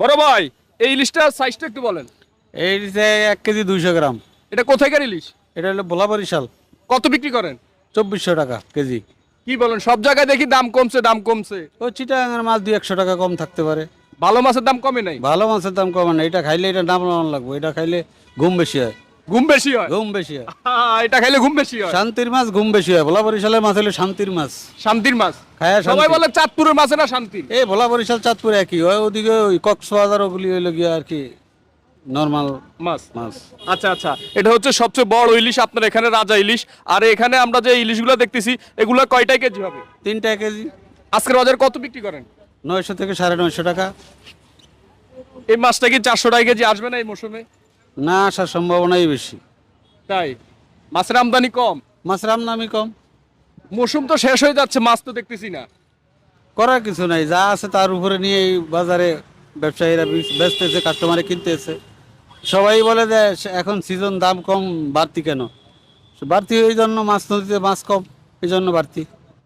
বড় ভাই এই ইলিশটার সাইজটা একটু বলেন। এই ইলিশে এক কেজি দুইশো গ্রাম। এটা কোথায়কার ইলিশ? এটা হলো ভোলা বরিশাল। কত বিক্রি করেন? চব্বিশশো টাকা কেজি। কি বলেন সব জায়গায় দেখি দাম কমছে দাম কমছে। ও চিটাঙ্গার মাছ দুই একশো টাকা কম থাকতে পারে। ভালো মাছের দাম কমে নাই? ভালো মাছের দাম কমে না এটা খাইলে এটা দাম লাগবে এটা খাইলে ঘুম বেশি হয়। ঘুম বেশি হয়। ঘুম বেশি হয়। এটা খাইলে ঘুম বেশি হয়। শান্তির মাছ ঘুম বেশি হয়। ভোলা বরিশালের মাছ হলো শান্তির মাছ। শান্তির মাছ। খায়া সবাই শান্তি। বলে চাঁদপুরের মাছে না শান্তির? এই ভোলা বরিশাল চাঁদপুর একই। হয় ওদিকে ওই কক্সবাজার ওগুলি হইল গিয়ে আর কি নর্মাল মাছ। মাছ। আচ্ছা আচ্ছা। এটা হচ্ছে সবচেয়ে বড় ইলিশ আপনার এখানে রাজা ইলিশ। আর এখানে আমরা যে ইলিশগুলো দেখতেছি এগুলো কয়টাই কেজি হবে? তিনটা কেজি। আজকের বাজার কত বিক্রি করেন? নয়শো থেকে সাড়ে নয়শো টাকা। এই মাছটা কি চারশো টাকা কেজি আসবে না এই মৌসুমে? না আসার সম্ভাবনাই বেশি। তাই? মাছের আমদানি কম? মাছের আমদানি কম। মৌসুম তো শেষ হয়ে যাচ্ছে মাছ তো দেখতেছি না। করার কিছু নাই যা আছে তার উপরে নিয়ে বাজারে ব্যবসায়ীরা বেচ- বেচতেছে কাস্টমারে কিনতেছে সবাই বলে যে এখন সিজন দাম কম বাড়তি কেন? বাড়তি এই জন্য মাছ নদীতে মাছ কম এই জন্য বাড়তি।